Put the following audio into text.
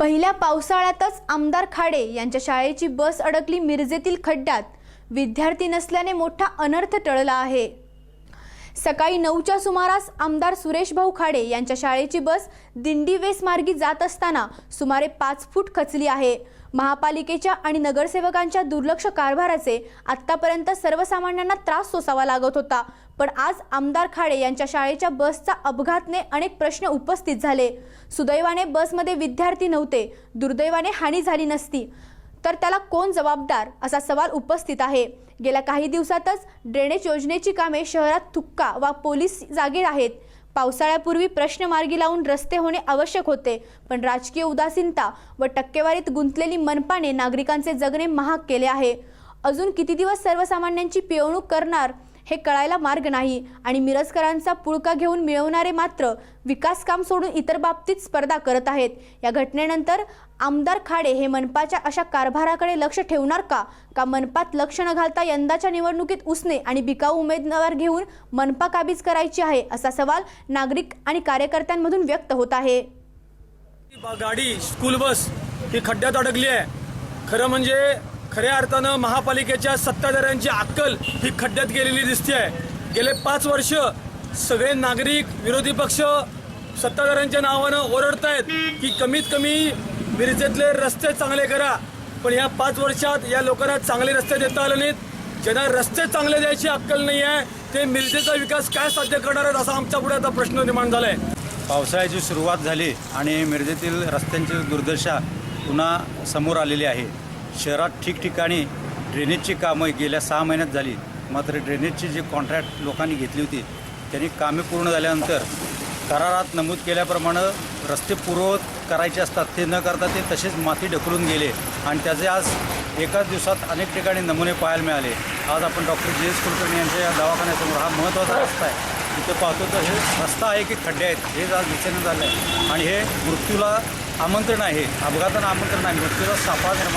पहिल्या पावसाळ्यातच आमदार खाडे यांच्या शाळेची बस अडकली मिरजेतील खड्ड्यात. विद्यार्थी नसल्याने मोठा अनर्थ टळला आहे. सकाळी नऊच्या सुमारास आमदार सुरेश भाऊ खाडे यांच्या शाळेची बस दिंडी वेस मार्गी जात असताना सुमारे पाच फूट खचली आहे. महापालिकेच्या आणि नगरसेवकांच्या दुर्लक्ष कारभाराचे आत्तापर्यंत सर्वसामान्यांना त्रास सोसावा लागत होता. पण आज आमदार खाडे यांच्या शाळेच्या बसचा अपघातने अनेक प्रश्न उपस्थित झाले. सुदैवाने बसमध्ये विद्यार्थी नव्हते. दुर्दैवाने हानी झाली नसती. तर त्याला कोण जबाबदार असा सवाल उपस्थित आहे. गेल्या काही दिवसातच ड्रेनेज योजनेची कामे शहरात थुक्का वा पोलीस जागे आहेत. पावसाळ्यापूर्वी प्रश्न मार्गी लावून रस्ते होणे आवश्यक होते पण राजकीय उदासीनता व टक्केवारीत गुंतलेली मनपाने नागरिकांचे जगणे महाग केले आहे. अजून किती दिवस सर्वसामान्यांची पिळवणूक करणार? हे कळायला मार्ग नाही. आणि मिरजकरांचा पुळका घेऊन मिळवणारे मात्र विकास काम सोडून इतर बाबतीत स्पर्धा करत आहेत. या घटनेनंतर आमदार खाडे हे मनपाच्या अशा कारभाराकडे लक्ष ठेवणार का? का मनपात लक्ष न घालता यंदाच्या निवडणुकीत उसने आणि बिकाऊ उमेदवार घेऊन मनपा काबीज करायची आहे असा सवाल नागरिक आणि कार्यकर्त्यांमधून व्यक्त होत आहे. गाडी स्कूल बस ही खड्ड्यात अडकली आहे. खरं म्हणजे खऱ्या अर्थानं महापालिकेच्या सत्ताधाऱ्यांची अक्कल ही खड्ड्यात गेलेली दिसते आहे गेले पाच वर्ष सगळे नागरिक विरोधी पक्ष सत्ताधाऱ्यांच्या नावानं ओरडतायत आहेत की कमीत कमी मिरजेतले रस्ते चांगले करा पण या पाच वर्षात या लोकांना चांगले रस्ते देता आले नाहीत. ज्यांना रस्ते चांगले द्यायची अक्कल नाही आहे ते मिरजेचा विकास काय साध्य करणार आहेत असा आमच्या पुढे आता प्रश्न निर्माण झालाय. पावसाळ्याची सुरुवात झाली आणि मिरजेतील रस्त्यांची दुर्दशा पुन्हा समोर आलेली आहे. शहरात ठिकठिकाणी ड्रेनेजची कामं गेल्या सहा महिन्यात झाली. मात्र ड्रेनेजची जी कॉन्ट्रॅक्ट लोकांनी घेतली होती त्यांनी कामे पूर्ण झाल्यानंतर करारात नमूद केल्याप्रमाणे रस्ते पूर्ववत करायचे असतात ते न करता ते तसेच माती ढकलून गेले आणि त्याचे आज एकाच दिवसात अनेक ठिकाणी नमुने पाहायला मिळाले. आज आपण डॉक्टर जे एस कुलकर्णी यांच्या या दवाखान्यासमोर हा महत्त्वाचा रस्ता आहे. तिथं पाहतो तर हे रस्ता आहे की खड्डे आहेत हेच आज दिसेनं झालं आहे आणि हे मृत्यूला आमंत्रण आहे अपघातानं आमंत्रण आहे मृत्यूला सापा निर्माण